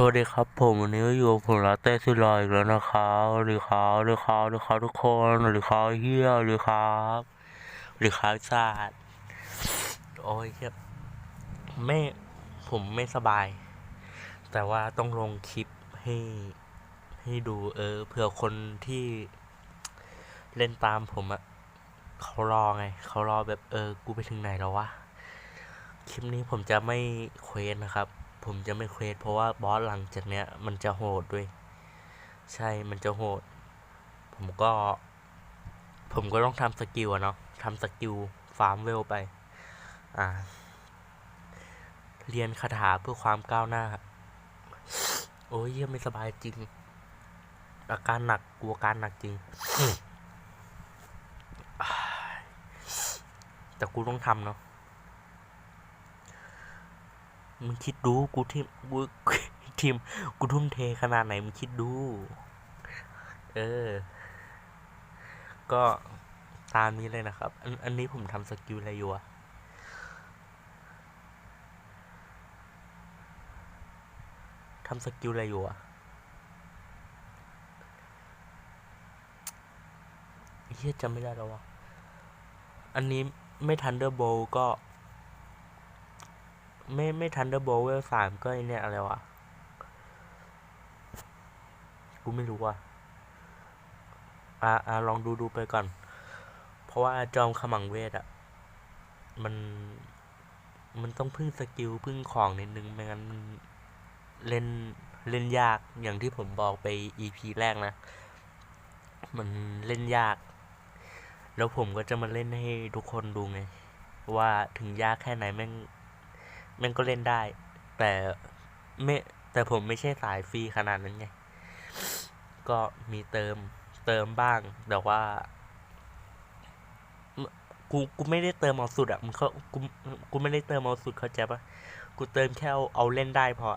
สวัสดีครับผมวันนี้ก็อยู่กับผมลาเต้ซิลอยอีกแล้วนะครับสวัสดีครับสวัสดีครับสวัสดีครับทุกคนสวัสดีครับเฮียสวัสดีครับสวัสดีครับศาสตร์โอ้ยครับไม่ผมไม่สบาย แต่ว่าต้องลงคลิปให้ให้ดูเออเผื่อคนที่เล่นตามผมอะเขารอไงเขารอแบบเออ กูไปถึงไหนแล้ววะคลิปนี้ผมจะไม่เควสนะครับ ผมจะไม่เควสเพราะว่าบอสหลังจากเนี้ยมันจะโหดด้วย ใช่มันจะโหด ผมก็ ผมก็ต้องทำสกิลอะเนาะทำสกิลฟาร์มเวลไป อ่า เรียนคาถาเพื่อความก้าวหน้า โอ้ยเยี่ยไม่สบายจริง อาการหนักกลัวอาการหนักจริง แต่กูต้องทำเนาะ มึงคิดดูกูทีมกูทีมกูทุ่มเทขนาดไหนมึงคิดดู เออ ก็ตามนี้เลยนะครับ อันอันนี้ผมทำสกิลอะไรอยู่อะทำสกิลอะไรอยู่อะเฮียจำไม่ได้แล้ววะ อันนี้ไม่ทันเดอร์โบก็ ไม่ไม่ทันเดอร์โบเวลสามก็ไอเนี่ยอะไรวะ กูไม่รู้ว่ะอ่าอ่าลองดูดูไปก่อน เพราะว่าจอมขมังเวทอะมัน มันต้องพึ่งสกิลพึ่งของนิดนึงไม่งั้นเล่นเล่นยากอย่างที่ผมบอกไป EP แรกนะ มันเล่นยาก แล้วผมก็จะมาเล่นให้ทุกคนดูไง ว่าถึงยากแค่ไหนแม่ง ม่งก็เล่นได้ แต่ไม่แต่ผมไม่ใช่สายฟรีขนาดนั้นไง ก็มีเติมเติมบ้าง แต่ว่า กูกูไม่ได้เติมเอาสุดอะมึงเขากูกูไม่ได้เติมเอาสุดเข้าใจปะกูเติมแค่เอาเอาเล่นได้พอ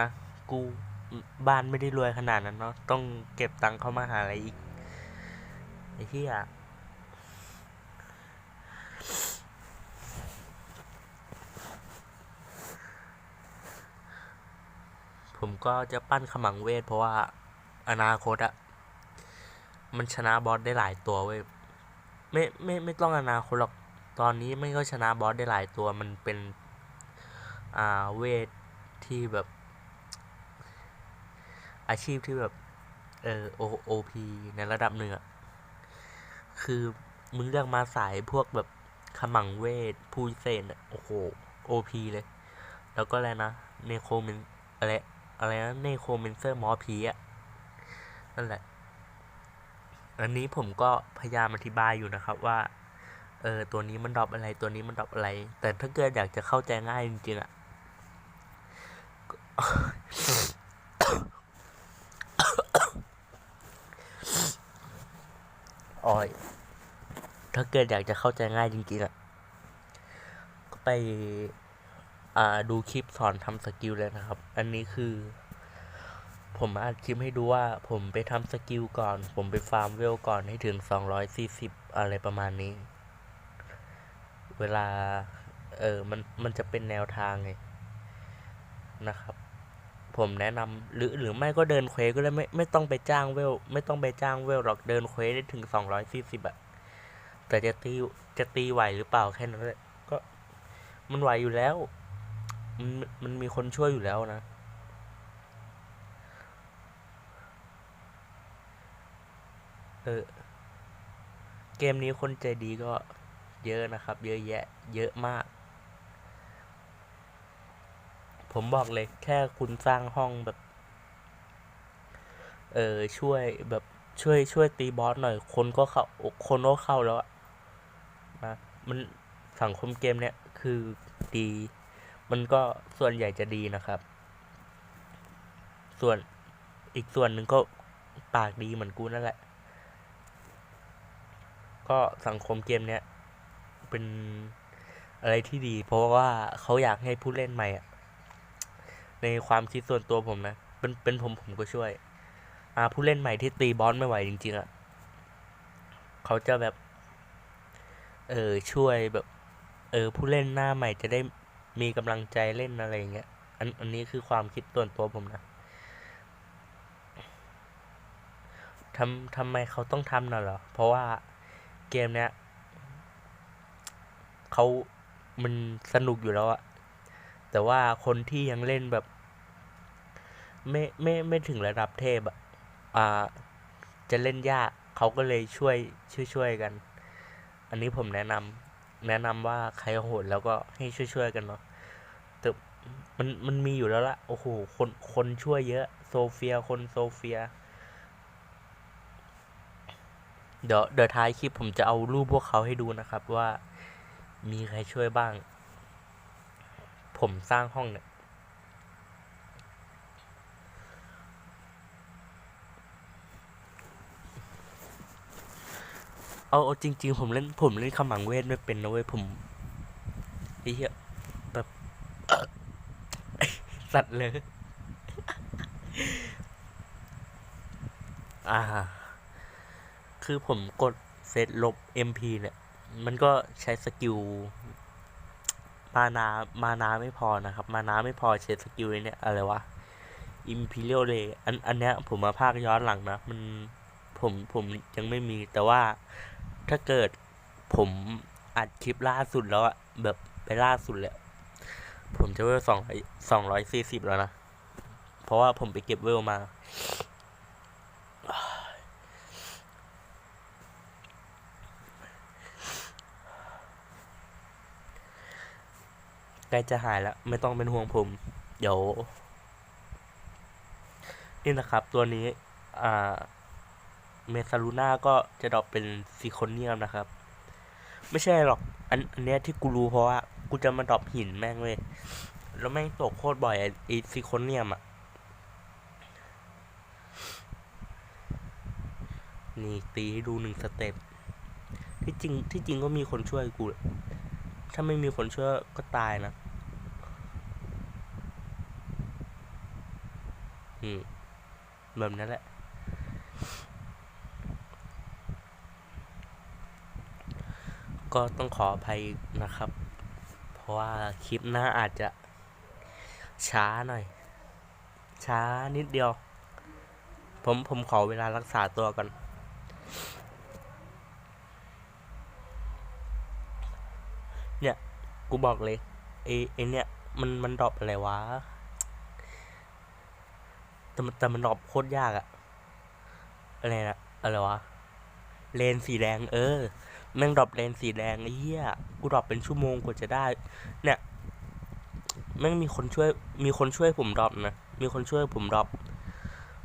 นะ กูบ้านไม่ได้รวยขนาดนั้นเนาะต้องเก็บตังค์เข้ามาหาอะไรอีกไอ้เหี้ย ผมก็จะปั้นขมังเวท เพราะว่าอนาคตอะมันชนะบอสได้หลายตัวเว้ยไม่ไม่ไม่ต้องอนาคตหรอกตอนนี้ไม่ก็ชนะบอสได้หลายตัวมันเป็นอ่าเวทที่แบบ อาชีพที่แบบเออโอโอพีในระดับหนึ่งอะคือมึงเลือกมาสายพวกแบบขมังเวทผู้เศษอะโอ้โหโอพีเลย แล้วก็อะไรนะเนโคมินอะไร อะไรนะเนโครเมนเซอร์มอผีอะนั่นแหละ อันนี้ผมก็พยายามอธิบายอยู่นะครับว่า เออตัวนี้มันดรอปอะไรตัวนี้มันดรอปอะไร แต่ถ้าเกิดอยากจะเข้าใจง่ายจริงๆอะออย ถ้าเกิดอยากจะเข้าใจง่ายจริงๆอะก็ไป ดูคลิปสอนทำสกิลเลยนะครับ อันนี้คือ ผมอัดคลิปให้ดูว่าผมไปทำสกิลก่อน ผมไปฟาร์มเวลก่อนให้ถึง 240 อะไรประมาณนี้ เวลา เออมันมันจะเป็นแนวทางไงนะครับ ผมแนะนำหรือหรือไม่ก็เดินเควก็ได้ไม่ไม่ต้องไปจ้างเวล ไม่ต้องไปจ้างเวลหรอกเดินเควได้ถึง 240อะแต่จะตีจะตีไหวหรือเปล่าแค่นั้นแหละก็มันไหวอยู่แล้ว มันมันมีคนช่วยอยู่แล้วนะ เออ เกมนี้คนใจดีก็เยอะนะครับ เยอะแยะ เยอะมาก ผมบอกเลยแค่คุณสร้างห้องแบบ เออช่วยแบบช่วยช่วยตีบอสหน่อย คนก็เข้าคนก็เข้าแล้วอะนะมันสังคมเกมเนี้ยคือดี มันก็ส่วนใหญ่จะดีนะครับ ส่วนอีกส่วนหนึ่งก็ปากดีเหมือนกูนั่นแหละ ก็สังคมเกมเนี้ยเป็นอะไรที่ดี เพราะว่าเขาอยากให้ผู้เล่นใหม่ในความคิดส่วนตัวผมนะ เป็นเป็นผมผมก็ช่วย อ่าผู้เล่นใหม่ที่ตีบอสไม่ไหวจริง ๆอะ่ะเขาจะแบบ เออช่วยแบบ เออผู้เล่นหน้าใหม่จะได้ มีกำลังใจเล่นอะไรเงี้ยอันอันนี้คือความคิดส่วนตัวผมนะทำทำไมเขาต้องทำน่ะเหรอ เพราะว่าเกมเนี้ยเขามันสนุกอยู่แล้วอะแต่ว่าคนที่ยังเล่นแบบ ไม่ไม่ไม่ถึงระดับเทพอะอ่า จะเล่นยากเขาก็เลยช่วยช่วยช่วยกัน อันนี้ผมแนะนำ แนะนำว่าใครโหดแล้วก็ให้ช่วยๆกันเนาะแต่มันมันมีอยู่แล้วละโอ้โหคนคนช่วยเยอะ โซเฟียคนโซเฟีย เดี๋ยวเดี๋ยวท้ายคลิปผมจะเอารูปพวกเขาให้ดูนะครับว่ามีใครช่วยบ้าง ผมสร้างห้องเนี่ย เอาจริง ๆ ผมเล่นผมเล่นขมังเวทไม่เป็นนะเว้ยผมไอ้เหี้ยแบบสัตว์เลยอ่า คือผมกดเซตลบ MP เนี่ย มันก็ใช้สกิล มานา มานาไม่พอนะครับ มานาไม่พอใช้สกิลเนี่ย อะไรวะ Imperial Ray อัน อันเนี้ยผมมาภาคย้อนหลังนะ มัน ผม ผมยังไม่มีแต่ว่า ถ้าเกิดผมอัดคลิปล่าสุดแล้วอะแบบไปล่าสุดเลยผมจะเวลสองสองร้อยสี่สิบแล้วนะ เพราะว่าผมไปเก็บเวลมา ใกล้จะหายแล้ว ไม่ต้องเป็นห่วงผม เดี๋ยว นี่นะครับตัวนี้ อ่า เมซาลูน่าก็จะดรอปเป็นซิโคเนียมนะครับ ไม่ใช่หรอก อันอันเนี้ยที่กูรู้เพราะว่ากูจะมาดรอปหินแม่งเลย แล้วแม่งตกโคตรบ่อยไอ้ไอ้ซิโคเนียมอะ นี่ตีให้ดูหนึ่งสเต็ป ที่จริงที่จริงก็มีคนช่วยกู ถ้าไม่มีคนช่วยก็ตายนะอืมแบบนั้นแหละ ก็ต้องขออภัยนะครับ เพราะว่าคลิปหน้าอาจจะช้าหน่อย ช้านิดเดียว ผมผมขอเวลารักษาตัวก่อน เนี่ย กูบอกเลยไอ้ไอเนี่ยมันมันดรอปอะไรวะ แต่แต่มันดรอปโคตรยากอะอะไรนะอะไรวะ เลนสีแดงเออ แม่งดรอปเลนสีแดงไอ้เหี้ยกูดรอปเป็นชั่วโมงกว่าจะได้ เนี่ยแม่งมีคนช่วยมีคนช่วยผมดรอปนะมีคนช่วยผมดรอป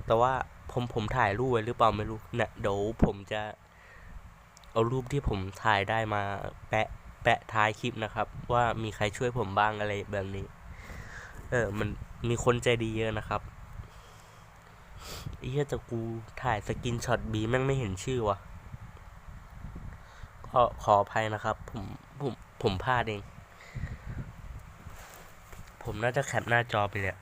แต่ว่าผมผมถ่ายรูปไว้หรือเปล่าไม่รู้เนี่ยเดี๋ยวผมจะเอารูปที่ผมถ่ายได้มาแปะแปะท้ายคลิปนะครับ ว่ามีใครช่วยผมบ้างอะไรแบบนี้ เออ มันมีคนใจดีเยอะนะครับไอ้เหี้ยแต่กูถ่ายสกินช็อตบีแม่งไม่เห็นชื่อวะ ก็ขออภัยนะครับ ผมผมผมพลาดเอง ผมน่าจะแคปหน้าจอไปเลยอะ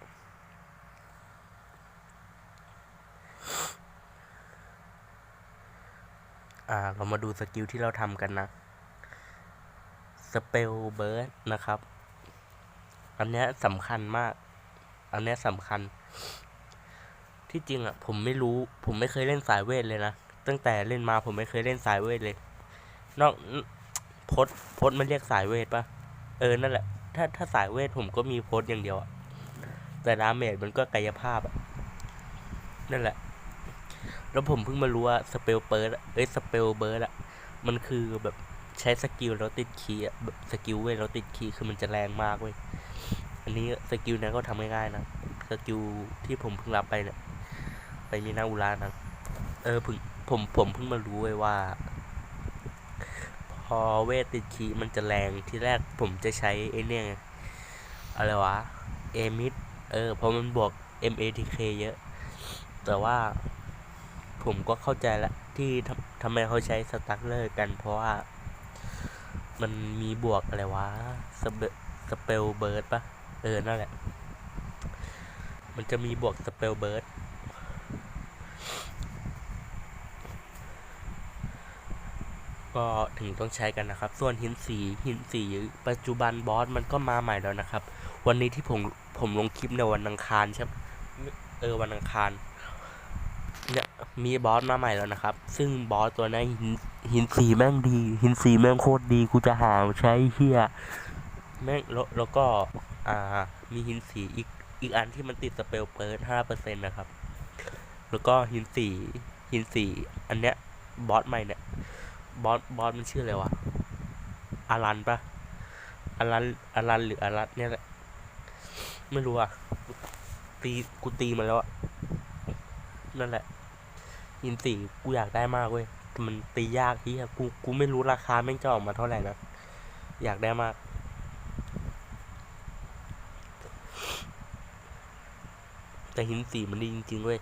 อ่า เรามาดูสกิลที่เราทำกันนะสเปลเบิร์ดนะครับ อันเนี้ยสำคัญมาก อันเนี้ยสำคัญ ที่จริงอะ ผมไม่รู้ ผมไม่เคยเล่นสายเวทเลยนะ ตั้งแต่เล่นมาผมไม่เคยเล่นสายเวทเลย นอกพดพดมันเรียกสายเวทปะเออนั่นแหละ ถ้าถ้าสายเวทผมก็มีพดอย่างเดียวอะแต่ดาเมจมันก็กายภาพอะนั่นแหละ แล้วผมเพิ่งมารู้ว่าสเปลเปิร์ดเอ้ยสเปลเบิร์ดอะมันคือแบบใช้สกิลแล้วติดคีย์แบบสกิลเว้ยแล้วติดคีย์คือมันจะแรงมากเว้ยอันนี้สกิลนั้นก็ทำง่ายๆนะสกิลที่ผมเพิ่งรับไปเนี่ยไปมีนาอุรานะเออเพิ่งผมผมเพิ่งมารู้เว้ยว่า อเวทติดคีมันจะแรงที่แรกผมจะใช้ไอ้เนี่ยอะไรวะเอมิดเออเพราะมันบวก MATK เยอะ แต่ว่าผมก็เข้าใจละที่ทำทำไมเขาใช้สตั๊กเลอร์กันเพราะว่า มันมีบวกอะไรวะสเปสเปลเบิร์ดปะเออ นั่นแหละ มันจะมีบวกสเปลเบิร์ด ก็ถึงต้องใช้กันนะครับ ส่วนหินสีหินสีปัจจุบันบอสมันก็มาใหม่แล้วนะครับ วันนี้ที่ผมผมลงคลิปในวันอังคารใช่ไหมเออวันอังคารเนี่ยมีบอสมาใหม่แล้วนะครับ ซึ่งบอสตัวนั้นหินหินสีแม่งดี หินสีแม่งโคตรดีกูจะหาใช้เฮียแม่งแล้วแล้วก็อ่ามีหินสีอีกอีกอันที่มันติดสเปลเปิร์ห้าเปอร์เซ็นต์นะครับ แล้วก็หินสีหินสีอันเนี้ยบอสใหม่เนี่ย บอสบอสมันชื่ออะไรวะอารันปะอารันอารันหรืออารัตเนี่ยแหละไม่รู้อะตีกูตีมันแล้วอะนั่นแหละหินสีกูอยากได้มากเว้ยมันตียากที่กูกูไม่รู้ราคาแม่งจะออกมาเท่าไหร่นะอยากได้มาก แต่หินสีมันดีจริงๆเว้ย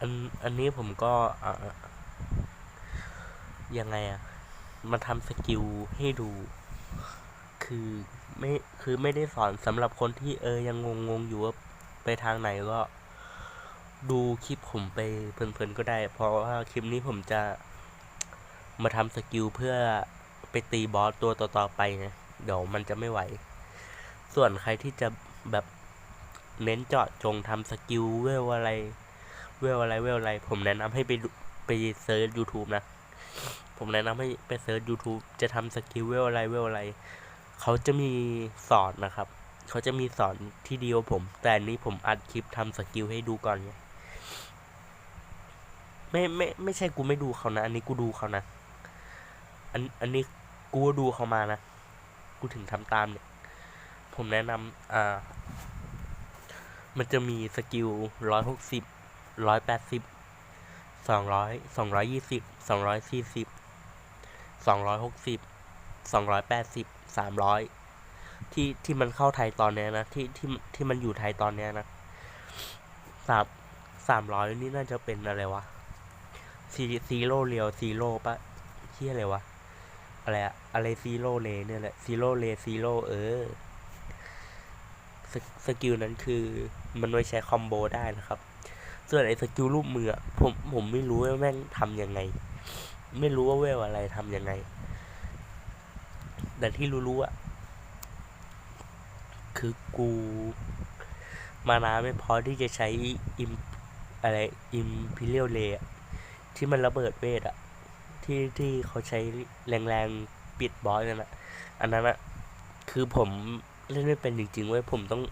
อันอันนี้ผมก็อยังไงอะมาทำสกิลให้ดู คือไม่คือไม่ได้สอนสำหรับคนที่เออยังงงงๆอยู่ว่าไปทางไหนก็ดูคลิปผมไปเพลินๆก็ได้ เพราะว่าคลิปนี้ผมจะมาทำสกิลเพื่อไปตีบอสตัวต่อๆไปไงเดี๋ยวมันจะไม่ไหว ส่วนใครที่จะแบบเน้นเจาะจงทำสกิลเวลอะไร เวลอะไรเวลอะไร ผมแนะนำให้ไปไปเซิร์ช YouTube นะ ผมแนะนำให้ไปเซิร์ช YouTube จะทำสกิลเวลอะไรเวลอะไร เขาจะมีสอนนะครับ เขาจะมีสอนที่ดีกว่าผม แต่อันนี้ผมอัดคลิปทำสกิลให้ดูก่อนไงไม่ไม่ไม่ใช่กูไม่ดูเขานะ อันนี้กูดูเขานะ อันอันนี้กูดูเขามานะ กูถึงทำตามเนี่ย ผมแนะนำอ่า มันจะมีสกิลร้อยหกสิบ ร้อยแปดสิบสองร้อยสองร้อยยี่สิบสองร้อยสี่สิบสองร้อยหกสิบสองร้อยแปดสิบสามร้อยที่ที่มันเข้าไทยตอนเนี้ยนะที่ที่ที่มันอยู่ไทยตอนเนี้ยนะสามสามร้อยนี่น่าจะเป็นอะไรวะซีซีโร่เรียวซีโร่ปะที่อะไรวะอะไรอะอะไรซีโร่เลเนี่ยแหละซีโร่เลซีโร่เออสสกิลนั้นคือมันไว้ใช้คอมโบได้นะครับ ส่วนไอ้สกิลรูปมือผมผมไม่รู้ว่าแม่งทำยังไง ไม่รู้ว่าเวลอะไรทำยังไง แต่ที่รู้ๆอะคือกูมานาไม่พอที่จะใช้อิมอะไรอิมพิเรียลเลที่มันระเบิดเวทอะที่ที่เขาใช้แรงๆปิดบอสกันอะอันนั้นอะคือผมเล่นไม่เป็นจริงๆเว้ยผมต้อง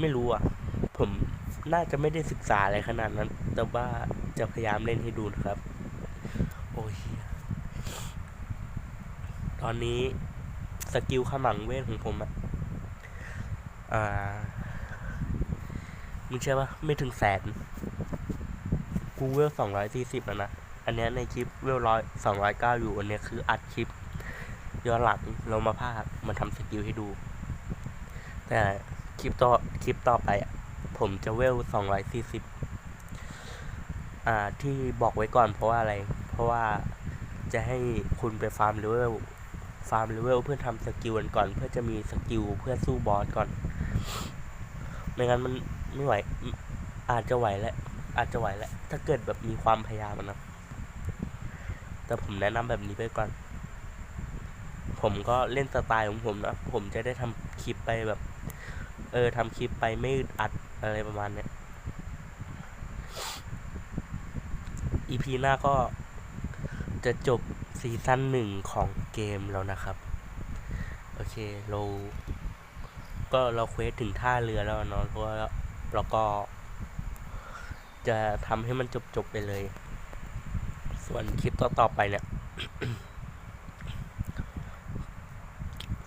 ไม่รู้อะผม น่าจะไม่ได้ศึกษาอะไรขนาดนั้น แต่ว่าจะพยายามเล่นให้ดูนะครับ โอ้ยตอนนี้สกิลขมังเวทของผมอะอ่า มึงเชื่อปะไม่ถึงแสน กูเวลสองร้อยสี่สิบแล้วนะ อันเนี้ยในคลิปเวลร้อยสองร้อยเก้าอยู่ อันเนี้ยคืออัดคลิปย้อนหลังเรามาพากย์มาทำสกิลให้ดู แต่คลิปต่อ คลิปต่อไปอะ ผมจะเวลสองร้อยสี่สิบอ่าที่บอกไว้ก่อนเพราะว่าอะไร เพราะว่าจะให้คุณไปฟาร์มเลเวลฟาร์มเลเวลเพื่อทำสกิลกันก่อน เพื่อจะมีสกิลเพื่อสู้บอสก่อนไม่งั้นมันไม่ไหว อาจจะไหวแหละ อาจจะไหวแหละ ถ้าเกิดแบบมีความพยายามนะ แต่ผมแนะนำแบบนี้ไปก่อน ผมก็เล่นสไตล์ของผมนะ ผมจะได้ทำคลิปไปแบบ เออทำคลิปไปไม่อึด อะไรประมาณเนี้ย EP หน้าก็จะจบซีซั่นหนึ่งของเกมแล้วนะครับ โอเคเราก็เราเควสถึงท่าเรือแล้วเนาะเพราะว่าเราก็ จะทำให้มันจบๆไปเลย ส่วนคลิปต่อๆไปเนี่ย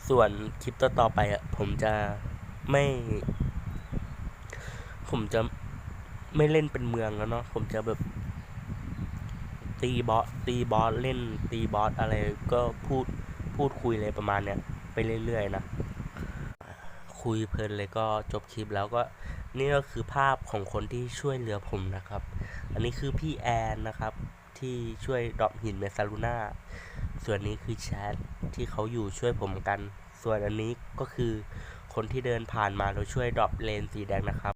ส่วนคลิปต่อๆไปอะผมจะไม่ ผมจะไม่เล่นเป็นเมืองแล้วเนาะผมจะแบบ ตีบอสตีบอสเล่นตีบอสอะไรก็พูดพูดคุยอะไรประมาณเนี้ยไปเรื่อยๆนะคุยเพลินเลยก็จบคลิปแล้วก็นี่ก็คือภาพของคนที่ช่วยเหลือผมนะครับ อันนี้คือพี่แอนนะครับ ที่ช่วยดรอปหินเมซาลูน่าส่วนนี้คือแชทที่เขาอยู่ช่วยผมกัน ส่วนอันนี้ก็คือคนที่เดินผ่านมาแล้วช่วยดรอปเลนสีแดงนะครับ